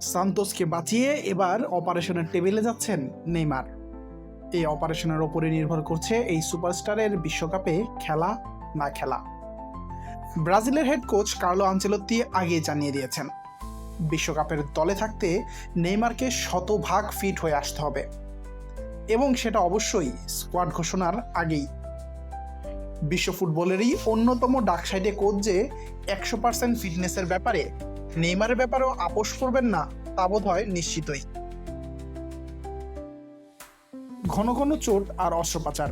সান্তোসকে বাঁচিয়ে এবার অপারেশনের টেবিলে যাচ্ছেন নেইমার। এই অপারেশনের ওপরে নির্ভর করছে এই সুপারস্টারের বিশ্বকাপে খেলা না খেলা। ব্রাজিলের হেড কোচ কার্লো আঞ্চেলত্তি আগে জানিয়ে দিয়েছেন, বিশ্বকাপের দলে থাকতে নেইমারকে শতভাগ ফিট হয়ে আসতে হবে। এবং সেটা অবশ্যই স্কোয়াড ঘোষণার আগেই। বিশ্ব ফুটবলেরই অন্যতম ডাক সাইডে কোচ যে একশো পার্সেন্ট ফিটনেসের ব্যাপারে নেইমারের ব্যাপারেও আপোষ করবেন না, তা বোধ হয় নিশ্চিতই। ঘন ঘন চোট আর অস্ত্রোপাচার।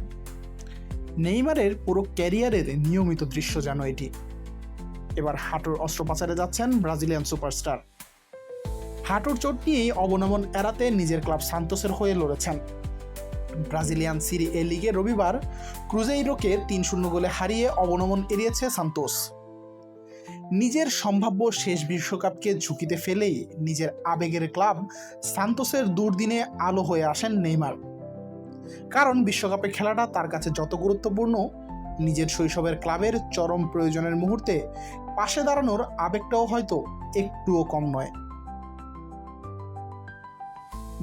নেইমারের পুরো ক্যারিয়ারের নিয়মিত দৃশ্য যেন এটি। এবার হাঁটুর অস্ত্রোপচারে যাচ্ছেন ব্রাজিলিয়ান সুপারস্টার। হাঁটুর চোট নিয়েই অবনমন এড়াতে নিজের ক্লাব সান্তোসের হয়ে লড়েছেন। ব্রাজিলিয়ান সিরি এ লিগে রবিবার ক্রুজেইরোকে তিন শূন্য গোলে হারিয়ে অবনমন এড়িয়েছে সান্তোস। নিজের সম্ভাব্য শেষ বিশ্বকাপকে ঝুঁকিতে ফেলেই নিজের আবেগের ক্লাব সান্তোসের দুর্দিনে আলো হয়ে আসেন নেইমার। কারণ বিশ্বকাপে খেলাটা তার কাছে যত গুরুত্বপূর্ণ, নিজের শৈশবের ক্লাবের চরম প্রয়োজনের মুহূর্তে পাশে দাঁড়ানোর আবেগটাও হয়তো একটুও কম নয়।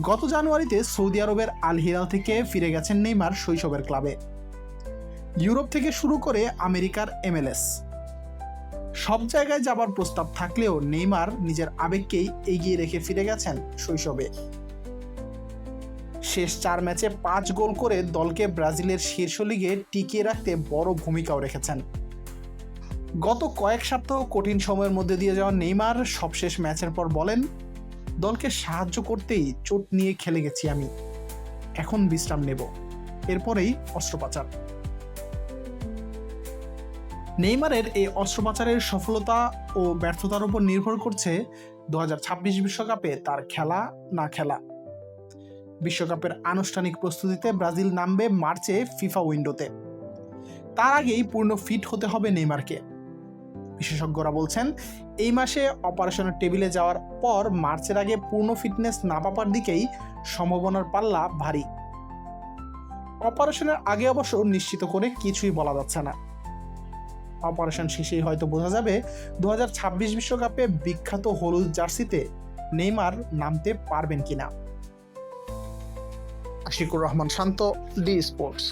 গত জানুয়ারিতে সৌদি আরবের আল থেকে ফিরে গেছেন নেইমার শৈশবের ক্লাবে। ইউরোপ থেকে শুরু করে আমেরিকার এমএলএস সব জায়গায় যাবার প্রস্তাব থাকলেও নেইমার নিজের আবেগকেই এগিয়ে রেখে ফিরে গেছেন শৈশবে। শেষ চার ম্যাচে পাঁচ গোল করে দলকে ব্রাজিলের শীর্ষ লিগে টিকিয়ে রাখতে বড় ভূমিকাও রেখেছেন। গত কয়েক সপ্তাহ কঠিন সময়ের মধ্যে দিয়ে যাওয়া নেইমার সবশেষ ম্যাচের পর বলেন, দলকে সাহায্য করতেই চোট নিয়ে খেলে গেছি আমি। এখন বিশ্রাম নেব। এরপরেই অস্ত্রোপচার। নেইমারের এই অস্ত্রোপচারের সফলতা ও ব্যর্থতার উপর নির্ভর করছে দু বিশ্বকাপে তার খেলা না খেলা। বিশ্বকাপের আনুষ্ঠানিক প্রস্তুতিতে ব্রাজিল নামবে মার্চে ফিফা উইন্ডোতে। তার আগেই পূর্ণ ফিট হতে হবে নেইমারকে। বিশেষজ্ঞরা বলছেন, এই মাসে অপারেশনের টেবিলে যাওয়ার পর মার্চের আগে পূর্ণ ফিটনেস না পাবার দিকেই সম্ভাবনার পাল্লা ভারী। অপারেশনের আগে অবশ্য নিশ্চিত করে কিছুই বলা যাচ্ছে না। অপারেশন শেষেই হয়তো বোঝা যাবে দু বিশ্বকাপে বিখ্যাত হলুদ জার্সিতে নেইমার নামতে পারবেন কিনা। Ashikur Rahman Shanto, D sports.